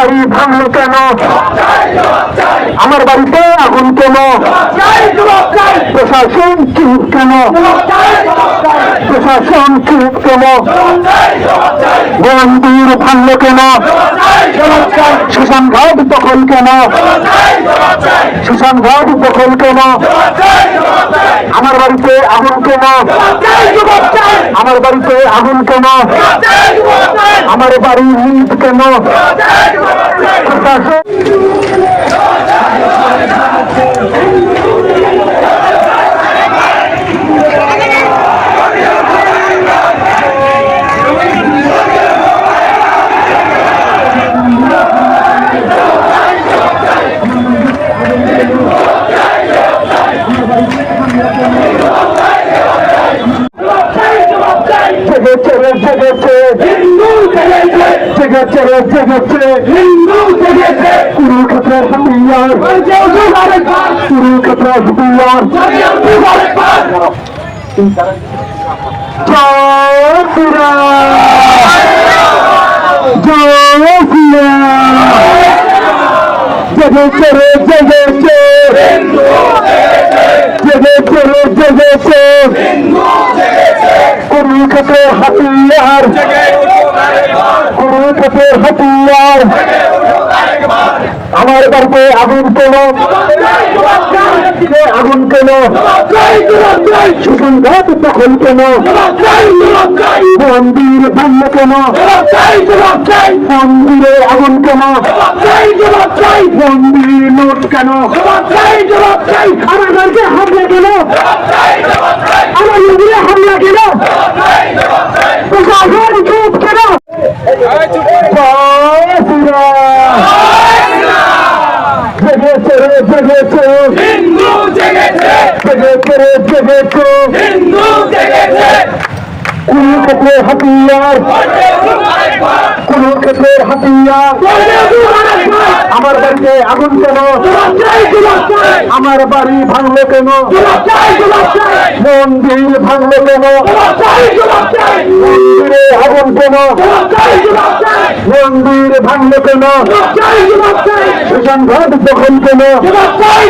বাড়ি ভাঙলো কেন? আমার বাড়িতে আগুন কেন? প্রশাসন চুপ কেন? প্রশাসন চুপ কেন? মন্দির ভাঙলো কেন? শ্মশান ঘাট দখল কেন? শ্মশান ঘাট দখল কেন? আমার বাড়িতে আগুন কেন? আমার বাড়িতে আগুন কেন? আমার বাড়ি নিট কেন? প্রশাসন জেগেছে রে জেগেছে জেগেছে রে জেগেছে কুরুক্ষেত্রের হাতিয়ার। কুরুক্ষেত্রের হাতিয়ার। জয় শ্রীরাম। জয় শ্রীরাম। জেগেছে রে জেগেছে জেগেছে রে জেগেছে কুরুক্ষেত্রের হাতিয়ার হাতিয়ার আমার বাড়িতে আগুন কেন আগুন কেন ঘাট দখল কেন মন্দির ভাঙল কেন মন্দিরে আগুন কেন মন্দির নোট কেন আমার বাড়িতে হামলা কেন আমার হামলা কেন প্রশাসন চুপ কেন জয় শ্রীরাম জেগেছে রে জেগেছে হিন্দু জেগেছে জেগেছে হিন্দু জেগেছে। হাতিয়ার। হাতিয়ার। আমার বাড়িতে আগুন কেন? আমার বাড়ি ভাঙলো কেন? মন্দির ভাঙলো কেন? মন্দিরে আগুন কেন? মন্দির ভাঙলো কেন? ঘাট দখল কেন?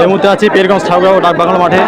এই মুহূর্তে আছি পীরগঞ্জ ঠাকুরগাঁও ডাকবাংলা মাঠে।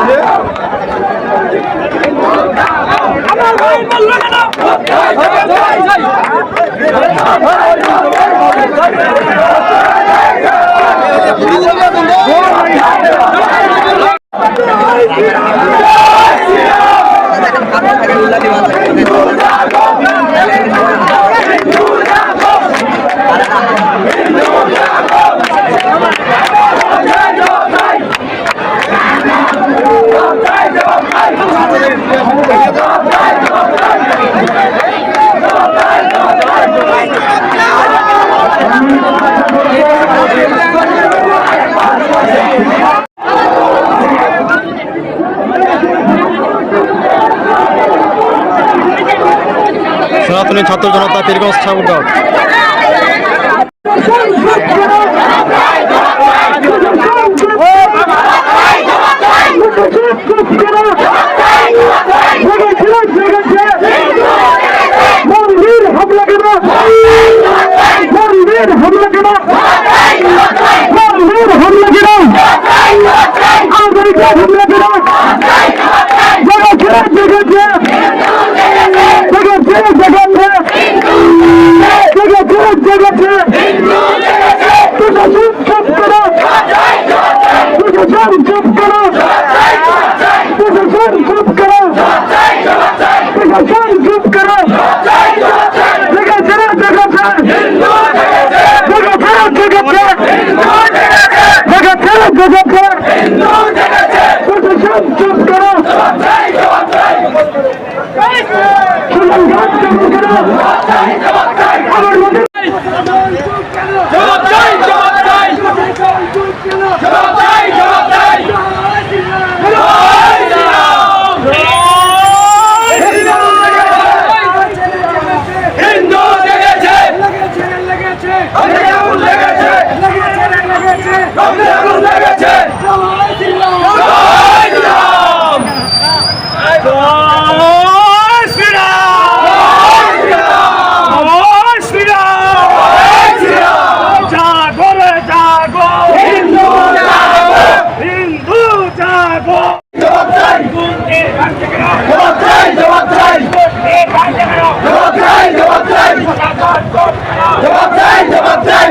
সনাতনী ছাত্র জনতা পীরগঞ্জ ঠাকুরগাঁও হিন্দু জবাব চাই জবাব চাই